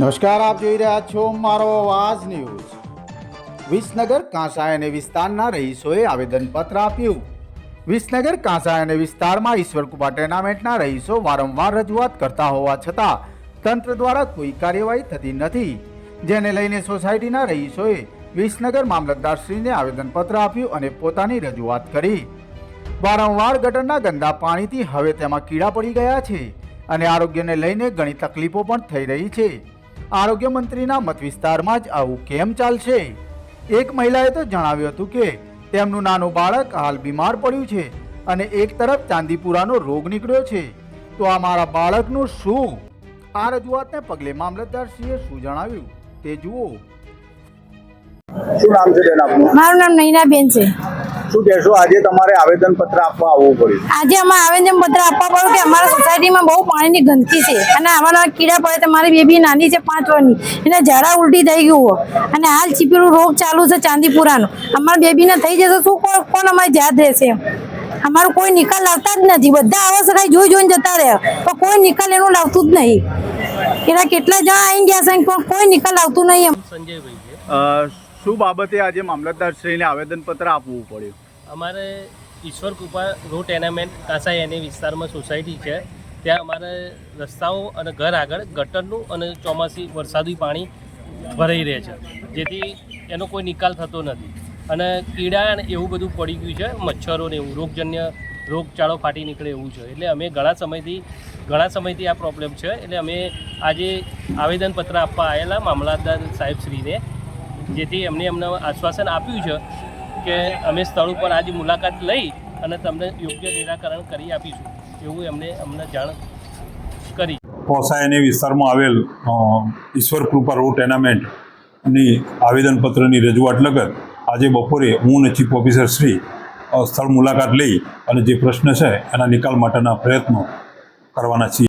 નમસ્કાર, આપ જોઈ રહ્યા છો મારો અવાજ ન્યૂઝ. વિસનગર, કાંસાય અને વિસ્તારના રહીશોએ આવેદનપત્ર આપ્યું. વિસનગર, કાંસાય અને વિસ્તારમાં ઈશ્વરકુપા ટેર્નામેન્ટના રહીશો વારંવાર રજૂઆત કરતા હોવા છતાં તંત્ર દ્વારા કોઈ કાર્યવાહી થતી નથી. જેને લઈને સોસાયટીના રહીશોએ વિસનગર મામલતદારશ્રીને આવેદનપત્ર આપ્યું અને પોતાની રજૂઆત કરી. વારંવાર ગટરના ગંદા પાણીથી હવે તેમાં કીડા પડી ગયા છે અને આરોગ્યને લઈને ઘણી તકલીફો પણ થઈ રહી છે. આરોગ્ય મંત્રીના મત વિસ્તારમાં જ આવું કેમ ચાલશે? એક મહિલાએ તો જણાવ્યું હતું કે તેમનું નાનું બાળક હાલ બીમાર પડ્યું છે અને એક તરફ ચાંદીપુરાનો રોગ નીકળ્યો છે. તો આ મારા બાળકનું શું? આ રજૂઆતને પગલે મામલતદારશ્રીએ શું જણાવ્યું? તે જુઓ. શું નામ છે બેન આપનું? મારું નામ નૈનાબેન છે. શું કહેશો? આજે તમારે આવેદન પત્ર આપવા આવવું પડ્યું. આજે અમારે આવેદન પત્ર આપવા પડ્યું કે અમારા સોસાયટીમાં બહુ પાણીની ગંદકી છે અને અમારા કીડા પડે તમારી મારી બેબી નાની છે પાંચ વર્ષની. એને ઝાડા ઉલટી થઈ ગયું હોય. અને હાલ ચીપીનું રોગ ચાલુ છે ચાંદીપુરાનો. અમારા બેબીને થઈ જશે શું કોણ કોણ અમારી યાદ રહેશે અમારો કોઈ નિકાલ લાવતા જ નથી. બધા આવા સગાઈ જોઈ જોઈને જતા રહ્યા. પણ કોઈ નિકાલ એનું લાવતું જ નહીં. એના કેટલા જણા આવી ગયા છે પણ કોઈ નિકાલ લાવતું નહીં સંજયભાઈ શું બાબતે આજે મામલતદારશ્રીને આવેદનપત્ર આપવું પડ્યું? અમારે ઈશ્વર કૃપા રો ટેનામેન્ટ કાંસાઈ એની વિસ્તારમાં સોસાયટી છે. ત્યાં અમારે રસ્તાઓ અને ઘર આગળ ગટરનું અને ચોમાસી વરસાદી પાણી ભરાઈ રહે છે. જેથી એનો કોઈ નિકાલ થતો નથી. અને કીડા અને એવું બધું પડી ગયું છે, મચ્છરો ને એવું, રોગજન્ય રોગચાળો ફાટી નીકળે એવું છે. એટલે અમે ઘણા સમયથી ઘણા સમયથી આ પ્રોબ્લેમ છે. એટલે અમે આજે આવેદનપત્ર આપવા આવેલા મામલતદાર સાહેબશ્રીને જેથી એમને અમને આશ્વાસન આપ્યું છે કે અમે સ્થળ ઉપર આજે મુલાકાત લઈ અને તમને યોગ્ય નિરાકરણ કરી આપીશું. એવું એમને અમને જાણ કરી. પોસાયની વિસ્તારમાં આવેલ ઈશ્વર કૃપા રોડ ટેનામેન્ટની આવેદનપત્રની રજૂઆત લગત આજે બપોરે હું અને ચીફ ઓફિસર શ્રી સ્થળ મુલાકાત લઈ અને જે પ્રશ્ન છે એના નિકાલ માટેના પ્રયત્નો કરવાના છીએ.